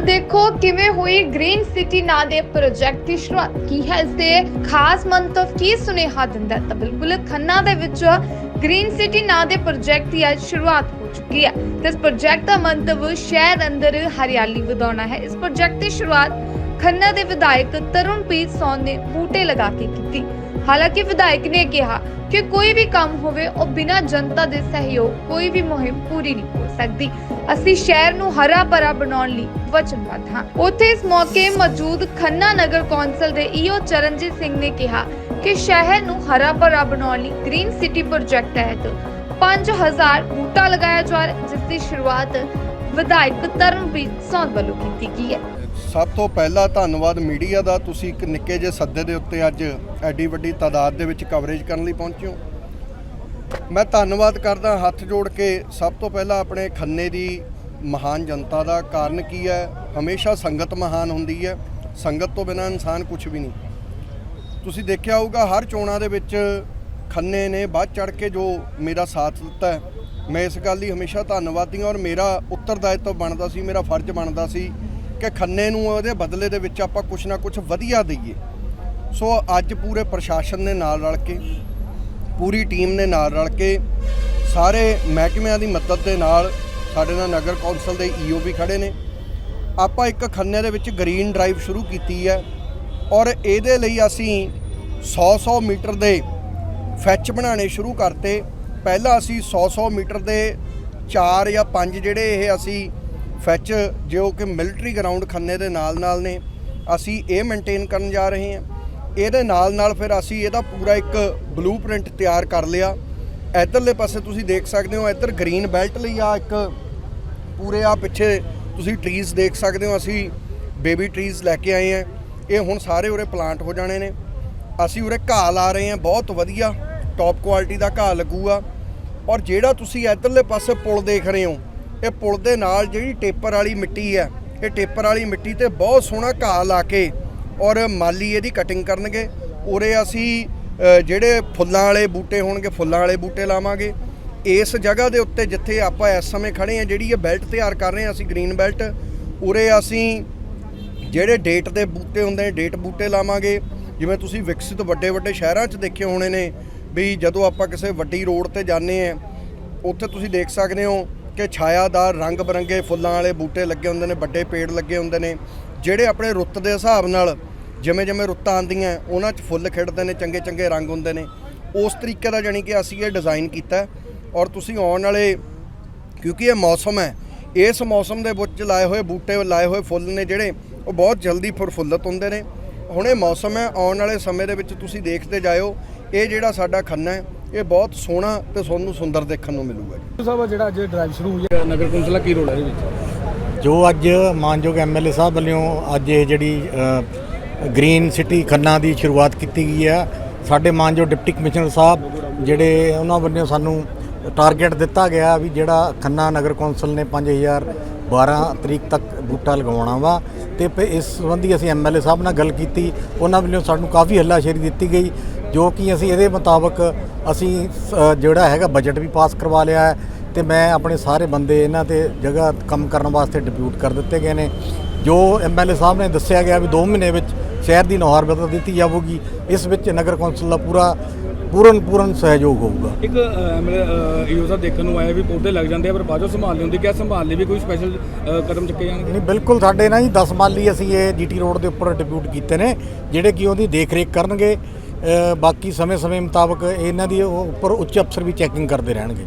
ਦੇਖੋ ਕਿਵੇਂ ਹੋਈ ਗ੍ਰੀਨ ਸਿਟੀ ਨਾਂ ਦੇ ਪ੍ਰੋਜੈਕਟ ਦੀ ਸ਼ੁਰੂਆਤ। ਕੀ ਹੈ ਇਸ ਦੇ ਖਾਸ ਮੰਤਵ? ਕੀ ਸੁਨੇਹਾ ਦਿੰਦਾ ਤਾਂ ਬਿਲਕੁਲ ਖੰਨਾ ਦੇ ਵਿੱਚ ਗ੍ਰੀਨ ਸਿਟੀ ਨਾਂ ਦੇ ਪ੍ਰੋਜੈਕਟ ਦੀ ਅੱਜ ਸ਼ੁਰੂਆਤ ਹੋ ਚੁੱਕੀ ਹੈ। ਤੇ ਇਸ ਪ੍ਰੋਜੈਕਟ ਦਾ ਮੰਤਵ ਸ਼ਹਿਰ ਅੰਦਰ ਹਰਿਆਲੀ ਵਧਾਉਣਾ ਹੈ। ਇਸ ਪ੍ਰੋਜੈਕਟ ਦੀ ਸ਼ੁਰੂਆਤ ਖੰਨਾ ਦੇ ਵਿਧਾਇਕ ਤਰੁਣਪ੍ਰੀਤ ਸੌਨ ਨੇ ਬੂਟੇ ਲਗਾ ਕੇ ਕੀਤੀ। ਹਾਲਾਂਕਿ ਵਿਧਾਇਕ ਨੇ ਕਿਹਾ ਕਿ ਕੋਈ ਵੀ ਕੰਮ ਹੋਵੇ, ਉਹ ਬਿਨਾਂ ਜਨਤਾ ਦੇ ਸਹਿਯੋਗ ਕੋਈ ਵੀ ਮੁਹਿੰਮ ਪੂਰੀ ਨਹੀਂ ਹੋ ਸਕਦੀ। ਅਸੀਂ ਸ਼ਹਿਰ ਨੂੰ ਹਰਾ ਭਰਾ ਬਣਾਉਣ ਲਈ ਵਚਨਬੱਧ ਹਾਂ। ਉੱਥੇ ਇਸ ਮੌਕੇ ਮੌਜੂਦ ਖੰਨਾ ਨਗਰ ਕੌਂਸਲ ਦੇ ਈਓ ਚਰਨਜੀਤ ਸਿੰਘ ਨੇ ਕਿਹਾ ਕਿ ਸ਼ਹਿਰ ਨੂੰ ਹਰਾ ਭਰਾ ਬਣਾਉਣ ਲਈ ਗ੍ਰੀਨ ਸਿਟੀ ਪ੍ਰੋਜੈਕਟ ਤਹਿਤ 5000 ਬੂਟਾ ਲਗਾਇਆ ਜਾ ਰਿਹਾ, ਜਿਸ ਦੀ ਸ਼ੁਰੂਆਤ ਵਿਧਾਇਕ ਤਰਨਪ੍ਰੀਤ ਸੌਂਦ ਵੱਲੋਂ ਕੀਤੀ ਗਈ ਹੈ। ਸਭ ਤੋਂ ਪਹਿਲਾਂ ਧੰਨਵਾਦ ਮੀਡੀਆ ਦਾ ਤੁਸੀਂ ਇੱਕ ਨਿੱਕੇ ਜਿਹੇ ਸੱਦੇ ਦੇ ਉੱਤੇ ਅੱਜ ਐਡੀ ਵੱਡੀ ਤਾਦਾਦ ਦੇ ਵਿੱਚ ਕਵਰੇਜ ਕਰਨ ਲਈ ਪਹੁੰਚੇ ਹੋ। ਮੈਂ ਧੰਨਵਾਦ ਕਰਦਾ ਹੱਥ ਜੋੜ ਕੇ ਸਭ ਤੋਂ ਪਹਿਲਾਂ ਆਪਣੇ ਖੰਨੇ ਦੀ ਮਹਾਨ ਜਨਤਾ ਦਾ, ਕਾਰਨ ਕੀ ਹੈ? ਹਮੇਸ਼ਾ ਸੰਗਤ ਮਹਾਨ ਹੁੰਦੀ ਹੈ। ਸੰਗਤ ਤੋਂ ਬਿਨਾਂ ਇਨਸਾਨ ਕੁਝ ਵੀ ਨਹੀਂ। ਤੁਸੀਂ ਦੇਖਿਆ ਹੋਊਗਾ ਹਰ ਚੋਣਾਂ ਦੇ ਵਿੱਚ ਖੰਨੇ ਨੇ ਬਾਅਦ ਚੜ ਕੇ ਜੋ ਮੇਰਾ ਸਾਥ ਦਿੱਤਾ ਮੈਂ ਇਸ ਗੱਲ ਲਈ ਹਮੇਸ਼ਾ ਧੰਨਵਾਦੀ ਹਾਂ ਔਰ ਮੇਰਾ ਉੱਤਰਦਾਇਤਵ ਬਣਦਾ ਸੀ, ਮੇਰਾ ਫਰਜ਼ ਬਣਦਾ ਸੀ ਕਿ ਖੰਨੇ ਨੂੰ ਉਹਦੇ ਬਦਲੇ ਦੇ ਵਿੱਚ ਆਪਾਂ ਕੁਛ ਨਾ ਕੁਛ ਵਧੀਆ ਦਈਏ। ਸੋ ਅੱਜ ਪੂਰੇ ਪ੍ਰਸ਼ਾਸਨ ਨੇ ਨਾਲ ਰਲ ਕੇ, ਪੂਰੀ ਟੀਮ ਨੇ ਨਾਲ ਰਲ ਕੇ ਸਾਰੇ ਮਹਿਕਮਿਆਂ ਦੀ ਮਦਦ ਦੇ ਨਾਲ ਸਾਡੇ ਨਾਲ ਨਗਰ ਕੌਂਸਲ ਦੇ ਈਓ ਵੀ ਖੜੇ ਨੇ। ਆਪਾਂ ਇੱਕ ਖੰਨੇ ਦੇ ਵਿੱਚ ਗ੍ਰੀਨ ਡਰਾਈਵ ਸ਼ੁਰੂ ਕੀਤੀ ਹੈ ਔਰ ਇਹਦੇ ਲਈ ਅਸੀਂ 100-100 ਮੀਟਰ ਦੇ ਫੈਚ ਬਣਾਉਣੇ ਸ਼ੁਰੂ ਕਰਤੇ। ਪਹਿਲਾਂ ਅਸੀਂ 100-100 ਮੀਟਰ ਦੇ 4 ਜਾਂ 5 ਜਿਹੜੇ ਇਹ ਅਸੀਂ ਫੈਚ ਜੋ ਕਿ ਮਿਲਟਰੀ ਗਰਾਊਂਡ ਖੰਨੇ ਦੇ ਨਾਲ-ਨਾਲ ਨੇ, ਅਸੀਂ ਇਹ ਮੇਨਟੇਨ ਕਰਨ ਜਾ ਰਹੇ ਹਾਂ। ਇਹਦੇ ਨਾਲ-ਨਾਲ ਫਿਰ ਅਸੀਂ ਇਹਦਾ ਪੂਰਾ ਇੱਕ ਬਲੂਪ੍ਰਿੰਟ ਤਿਆਰ ਕਰ ਲਿਆ। ਇਧਰਲੇ ਪਾਸੇ ਤੁਸੀਂ ਦੇਖ ਸਕਦੇ ਹੋ, ਇੱਧਰ ਗ੍ਰੀਨ ਬੈਲਟ ਲਈ ਆ ਇੱਕ ਪੂਰੇ ਆ ਪਿੱਛੇ ਤੁਸੀਂ ਟਰੀਜ਼ ਦੇਖ ਸਕਦੇ ਹੋ, ਅਸੀਂ ਬੇਬੀ ਟਰੀਜ਼ ਲੈ ਕੇ ਆਏ ਆ ਇਹ ਹੁਣ ਸਾਰੇ ਉਰੇ ਪਲਾਂਟ ਹੋ ਜਾਣੇ ਨੇ। ਅਸੀਂ ਉਰੇ ਘਾਹ ਲਾ ਰਹੇ ਹਾਂ, ਬਹੁਤ ਵਧੀਆ ਟੌਪ ਕੁਆਲਿਟੀ ਦਾ ਘਾਹ ਲੱਗੂਗਾ। ਔਰ ਜਿਹੜਾ ਤੁਸੀਂ ਇਧਰਲੇ ਪਾਸੇ ਪੁਲ ਦੇਖ ਰਹੇ ਹੋ ਇਹ ਪੁਲ ਦੇ ਨਾਲ ਜਿਹੜੀ ਟੇਪਰ ਵਾਲੀ ਮਿੱਟੀ ਹੈ, ਇਹ ਟੇਪਰ ਵਾਲੀ ਮਿੱਟੀ ਤੇ ਬਹੁਤ ਸੋਹਣਾ ਘਾਹ ਲਾ ਕੇ ਔਰ ਮਾਲੀ ਇਹਦੀ ਕਟਿੰਗ ਕਰਨਗੇ। ਉਰੇ ਅਸੀਂ ਜਿਹੜੇ ਫੁੱਲਾਂ ਵਾਲੇ ਬੂਟੇ ਹੋਣਗੇ, ਫੁੱਲਾਂ ਵਾਲੇ ਬੂਟੇ ਲਾਵਾਂਗੇ। ਇਸ ਜਗ੍ਹਾ ਦੇ ਉੱਤੇ ਜਿੱਥੇ ਆਪਾਂ ਇਸ ਸਮੇਂ ਖੜੇ ਆ ਜਿਹੜੀ ਇਹ ਬੈਲਟ ਤਿਆਰ ਕਰ ਰਹੇ ਆ ਅਸੀਂ, ਗ੍ਰੀਨ ਬੈਲਟ, ਉਰੇ ਅਸੀਂ ਜਿਹੜੇ ਡੇਟ ਦੇ ਬੂਟੇ ਹੁੰਦੇ ਨੇ, ਡੇਟ ਬੂਟੇ ਲਾਵਾਂਗੇ। ਜਿਵੇਂ ਤੁਸੀਂ ਵਿਕਸਿਤ ਵੱਡੇ ਵੱਡੇ ਸ਼ਹਿਰਾਂ 'ਚ ਦੇਖੇ ਹੋਣੇ ਨੇ, ਵੀ ਜਦੋਂ ਆਪਾਂ ਕਿਸੇ ਵੱਡੀ ਰੋਡ ਤੇ ਜਾਂਦੇ ਆ ਉੱਥੇ ਤੁਸੀਂ ਦੇਖ ਸਕਦੇ ਹੋ ਕਿ ਛਾਇਆਦਾਰ ਰੰਗ ਬਰੰਗੇ ਫੁੱਲਾਂ ਵਾਲੇ ਬੂਟੇ ਲੱਗੇ ਹੁੰਦੇ ਨੇ, ਵੱਡੇ ਪੇੜ ਲੱਗੇ ਹੁੰਦੇ ਨੇ। ਜਿਹੜੇ ਆਪਣੇ ਰੁੱਤ ਦੇ ਹਿਸਾਬ ਨਾਲ ਜਿਵੇਂ ਜਿਵੇਂ ਰੁੱਤਾਂ ਆਉਂਦੀਆਂ, ਉਹਨਾਂ 'ਚ ਫੁੱਲ ਖਿੜਦੇ ਨੇ, ਚੰਗੇ ਚੰਗੇ ਰੰਗ ਹੁੰਦੇ ਨੇ। ਉਸ ਤਰੀਕੇ ਦਾ ਜਾਨੀ ਕਿ ਅਸੀਂ ਇਹ ਡਿਜ਼ਾਈਨ ਕੀਤਾ ਔਰ ਤੁਸੀਂ ਆਉਣ ਵਾਲੇ, ਕਿਉਂਕਿ ਇਹ ਮੌਸਮ ਹੈ, ਇਸ ਮੌਸਮ ਦੇ ਵਿੱਚ ਲਾਏ ਹੋਏ ਬੂਟੇ, ਲਾਏ ਹੋਏ ਫੁੱਲ ਨੇ ਜਿਹੜੇ, ਉਹ ਬਹੁਤ ਜਲਦੀ ਫੁਰਫੁੱਲਤ ਹੁੰਦੇ ਨੇ। ਹੁਣ ਇਹ ਮੌਸਮ ਹੈ ਆਉਣ ਵਾਲੇ ਸਮੇਂ ਦੇ ਵਿੱਚ ਤੁਸੀਂ ਦੇਖਦੇ ਜਾਇਓ। ਇਹ ਜਿਹੜਾ ਸਾਡਾ ਖੰਨਾ ਹੈ ਇਹ ਬਹੁਤ ਸੋਹਣਾ ਤੇ ਤੁਹਾਨੂੰ ਸੁੰਦਰ ਦੇਖਣ ਨੂੰ ਮਿਲੂਗਾ ਜੀ। ਸਾਹਿਬ ਜਿਹੜਾ ਅੱਜ ਡਰਾਈਵ ਸ਼ੁਰੂ ਹੋਈ ਹੈ ਨਗਰ ਕੌਂਸਲ ਕੀ ਰੋਲ ਹੈ ਇਹਦੇ ਵਿੱਚ? ਜੋ ਅੱਜ ਮਾਨਯੋਗ ਐਮਐਲਏ ਸਾਹਿਬ ਵੱਲੋਂ ਅੱਜ ਇਹ ਜਿਹੜੀ ਗ੍ਰੀਨ ਸਿਟੀ ਖੰਨਾ ਦੀ ਸ਼ੁਰੂਆਤ ਕੀਤੀ ਗਈ ਹੈ ਸਾਡੇ ਮਾਨਯੋਗ ਡਿਪਟੀ ਕਮਿਸ਼ਨਰ ਸਾਹਿਬ ਜਿਹੜੇ ਉਹਨਾਂ ਵੱਲੋਂ ਸਾਨੂੰ ਟਾਰਗੇਟ ਦਿੱਤਾ ਗਿਆ ਵੀ ਜਿਹੜਾ ਖੰਨਾ ਨਗਰ ਕੌਂਸਲ ਨੇ 5000 12 ਤਰੀਕ ਤੱਕ ਬੂਟਾ ਲਗਾਉਣਾ ਵਾ ਤੇ ਇਸ ਸੰਬੰਧੀ ਅਸੀਂ ਐਮਐਲਏ ਸਾਹਿਬ ਨਾਲ ਗੱਲ ਕੀਤੀ। ਉਹਨਾਂ ਵੱਲੋਂ ਸਾਨੂੰ ਕਾਫੀ ਹੱਲਾਸ਼ੇਰੀ ਦਿੱਤੀ ਗਈ, ਜੋ ਕਿ ਅਸੀਂ ਇਹਦੇ ਮੁਤਾਬਕ ਅਸੀਂ ਜਿਹੜਾ ਹੈਗਾ ਬਜਟ ਵੀ ਪਾਸ ਕਰਵਾ ਲਿਆ ਹੈ ਤੇ ਮੈਂ ਆਪਣੇ ਸਾਰੇ ਬੰਦੇ ਇਹਨਾਂ ਤੇ ਜਗ੍ਹਾ ਕੰਮ ਕਰਨ ਵਾਸਤੇ ਡਿਪਿਊਟ ਕਰ ਦਿੱਤੇ ਗਏ ਨੇ। ਜੋ ਐਮਐਲਏ ਸਾਹਿਬ ਨੇ ਦੱਸਿਆ ਗਿਆ ਵੀ 2 ਮਹੀਨੇ ਵਿੱਚ ਸ਼ਹਿਰ ਦੀ ਨੁਹਾਰ ਬਦਲ ਦਿੱਤੀ ਜਾਵੇਗੀ। ਇਸ ਵਿੱਚ ਨਗਰ ਕੌਂਸਲ ਦਾ ਪੂਰਾ ਪੂਰਨ ਪੂਰਨ ਸਹਿਯੋਗ ਹੋਊਗਾ। ਇੱਕ ਸਾਹਿਬ ਦੇਖਣ ਨੂੰ ਆਇਆ ਵੀ ਪੌਦੇ ਲੱਗ ਜਾਂਦੇ ਆ ਪਰ ਬਾਅਦੋਂ ਸੰਭਾਲ ਲਈ ਹੁੰਦੀ। ਕਿਆ ਸੰਭਾਲ ਲਈ ਵੀ ਕੋਈ ਸਪੈਸ਼ਲ ਕਦਮ ਚੁੱਕੇ ਜਾਣਗੇ? ਨਹੀਂ ਬਿਲਕੁਲ ਸਾਡੇ ਨਾਲ ਹੀ 10 ਮਾਲੀ ਅਸੀਂ ਇਹ ਜੀਟੀ ਰੋਡ ਦੇ ਉੱਪਰ ਡਿਪਿਊਟ ਕੀਤੇ ਨੇ ਜਿਹੜੇ ਕਿ ਉਹਦੀ ਦੇਖ ਰੇਖ ਕਰਨਗੇ ਬਾਕੀ ਸਮੇਂ ਸਮੇਂ ਮੁਤਾਬਕ ਇਹਨਾਂ ਦੀ ਉੱਪਰ ਉੱਚ ਅਫਸਰ ਵੀ ਚੈਕਿੰਗ ਕਰਦੇ ਰਹਿਣਗੇ।